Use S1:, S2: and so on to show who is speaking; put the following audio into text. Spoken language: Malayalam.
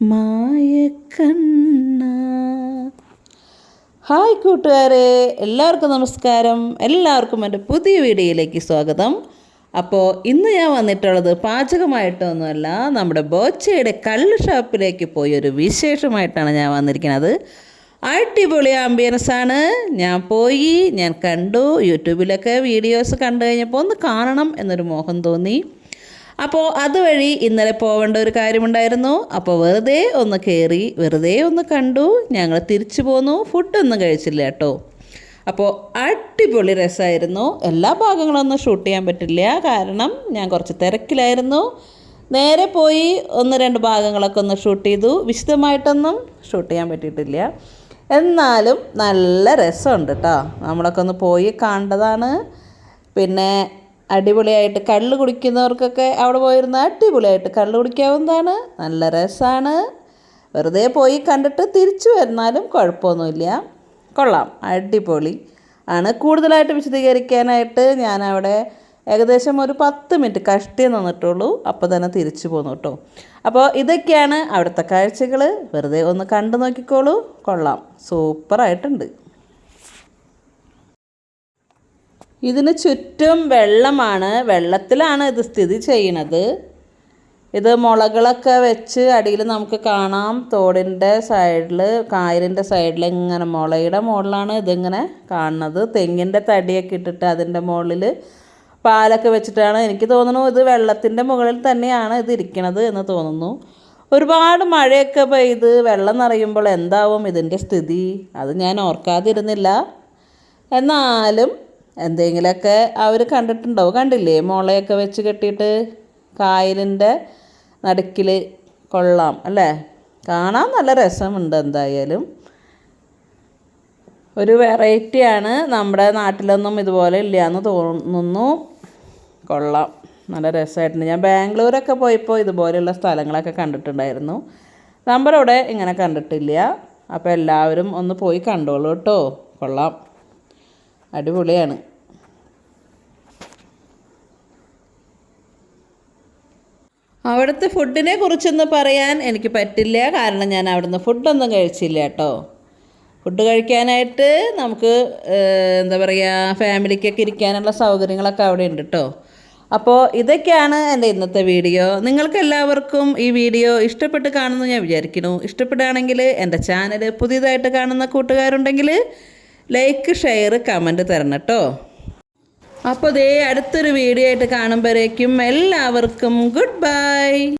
S1: മായക്കണ്ണ. ഹായ് കൂട്ടുകാരെ എല്ലാവർക്കും നമസ്കാരം. എല്ലാവർക്കും എന്റെ പുതിയ വീഡിയോയിലേക്ക് സ്വാഗതം. അപ്പോൾ ഇന്ന് ഞാൻ വന്നിട്ടുള്ളത് പാചകമായിട്ടൊന്നുമല്ല നമ്മുടെ ബോച്ചയുടെ കള്ള് ഷോപ്പിലേക്ക് പോയി ഒരു വിശേഷമായിട്ടാണ് ഞാൻ വന്നിരിക്കുന്നത്. അടിപൊളി ആണ് ഞാൻ പോയി ഞാൻ കണ്ടു യൂട്യൂബിലൊക്കെ വീഡിയോസ് കണ്ടു കഴിഞ്ഞപ്പോൾ ഒന്ന് കാണണം എന്നൊരു മോഹം തോന്നി. അപ്പോൾ അതുവഴി ഇന്നലെ പോവേണ്ട ഒരു കാര്യമുണ്ടായിരുന്നു. അപ്പോൾ വെറുതെ ഒന്ന് കയറി വെറുതെ ഒന്ന് കണ്ടു. ഞങ്ങൾ തിരിച്ചു പോന്നു. ഫുഡൊന്നും കഴിച്ചില്ല കേട്ടോ. അപ്പോൾ അടിപൊളി രസമായിരുന്നു എല്ലാ ഭാഗങ്ങളൊന്നും ഷൂട്ട് ചെയ്യാൻ പറ്റില്ല. കാരണം ഞാൻ കുറച്ച് തിരക്കിലായിരുന്നു. നേരെ പോയി ഒന്ന് രണ്ട് ഭാഗങ്ങളൊക്കെ ഒന്ന് ഷൂട്ട് ചെയ്തു. വിശദമായിട്ടൊന്നും ഷൂട്ട് ചെയ്യാൻ പറ്റിയിട്ടില്ല. എന്നാലും നല്ല രസമുണ്ട് കേട്ടോ. നമ്മളൊക്കെ ഒന്ന് പോയി കണ്ടതാണ്. പിന്നെ അടിപൊളിയായിട്ട് കള്ള് കുടിക്കുന്നവർക്കൊക്കെ അവിടെ പോയിരുന്ന അടിപൊളിയായിട്ട് കള്ള് കുടിക്കാവുന്നതാണ്. നല്ല രസമാണ് വെറുതെ പോയി കണ്ടിട്ട് തിരിച്ചു വരുന്നാലും കുഴപ്പമൊന്നുമില്ല. കൊള്ളാം. അടിപൊളി ആണ്. കൂടുതലായിട്ട് വിശദീകരിക്കാനായിട്ട് ഞാൻ അവിടെ ഏകദേശം ഒരു പത്ത് മിനിറ്റ് കഷ്ടി നിന്നിട്ടുള്ളൂ. അപ്പോൾ തന്നെ തിരിച്ചു പോന്നു കേട്ടോ. അപ്പോൾ ഇതൊക്കെയാണ് അവിടുത്തെ കാഴ്ചകൾ വെറുതെ ഒന്ന് കണ്ടു നോക്കിക്കോളൂ. കൊള്ളാം. സൂപ്പറായിട്ടുണ്ട്. ഇതിന് ചുറ്റും വെള്ളമാണ്. വെള്ളത്തിലാണ് ഇത് സ്ഥിതി ചെയ്യണത് ഇത് മുളകളൊക്കെ വെച്ച് അടിയിൽ നമുക്ക് കാണാം. തോടിന്റെ സൈഡിൽ കായലിന്റെ സൈഡിൽ ഇങ്ങനെ മുളയുടെ മുകളിലാണ് ഇതിങ്ങനെ കാണുന്നത്. തെങ്ങിന്റെ തടിയൊക്കെ ഇട്ടിട്ട് അതിന്റെ മുകളിൽ പാലൊക്കെ വെച്ചിട്ടാണ് എനിക്ക് തോന്നുന്നു ഇത് വെള്ളത്തിന്റെ മുകളിൽ തന്നെയാണ് ഇത് ഇരിക്കണത് എന്ന് തോന്നുന്നു. ഒരുപാട് മഴയൊക്കെ പെയ്ത് വെള്ളം നിറയുമ്പോൾ എന്താവും ഇതിന്റെ സ്ഥിതി? അത് ഞാൻ ഓർക്കാതിരുന്നില്ല. എന്നാലും എന്തെങ്കിലുമൊക്കെ അവർ കണ്ടിട്ടുണ്ടാവും കണ്ടില്ലേ? മുളയൊക്കെ വെച്ച് കെട്ടിയിട്ട് കായലിന്റെ നടുക്കിൽ കൊള്ളാം അല്ലേ? കാണാൻ നല്ല രസമുണ്ട് എന്തായാലും. ഒരു വെറൈറ്റിയാണ് നമ്മുടെ നാട്ടിലൊന്നും ഇതുപോലെ ഇല്ല എന്ന് തോന്നുന്നു. കൊള്ളാം. നല്ല രസമായിട്ടുണ്ട്. ഞാൻ ബാംഗ്ലൂരൊക്കെ പോയപ്പോൾ ഇതുപോലെയുള്ള സ്ഥലങ്ങളൊക്കെ കണ്ടിട്ടുണ്ടായിരുന്നു. നമ്മുടെ ഇവിടെ ഇങ്ങനെ കണ്ടിട്ടില്ല. അപ്പോൾ എല്ലാവരും ഒന്ന് പോയി കണ്ടോളൂ കേട്ടോ. കൊള്ളാം. അടിപൊളിയാണ്. അവിടുത്തെ ഫുഡിനെ കുറിച്ചൊന്ന് പറയാൻ എനിക്ക് പറ്റില്ല. കാരണം ഞാൻ അവിടുന്ന് ഫുഡൊന്നും കഴിച്ചില്ല കേട്ടോ. ഫുഡ് കഴിക്കാനായിട്ട് നമുക്ക് എന്താ പറയുക ഫാമിലിക്കൊക്കെ ഇരിക്കാനുള്ള സൗകര്യങ്ങളൊക്കെ അവിടെ ഉണ്ട് കേട്ടോ. അപ്പോൾ ഇതൊക്കെയാണ് എന്റെ ഇന്നത്തെ വീഡിയോ. നിങ്ങൾക്ക് എല്ലാവർക്കും ഈ വീഡിയോ ഇഷ്ടപ്പെട്ട് കാണുമെന്ന് ഞാൻ വിചാരിക്കുന്നു. ഇഷ്ടപ്പെടുകയാണെങ്കിൽ എന്റെ ചാനൽ പുതിയതായിട്ട് കാണുന്ന കൂട്ടുകാരുണ്ടെങ്കിൽ ലൈക്ക് ഷെയർ കമന്റ് തരണം കേട്ടോ. അപ്പോൾ ദേ അടുത്തൊരു വീഡിയോ ആയിട്ട് കാണുമ്പോഴേക്കും എല്ലാവർക്കും ഗുഡ് ബൈ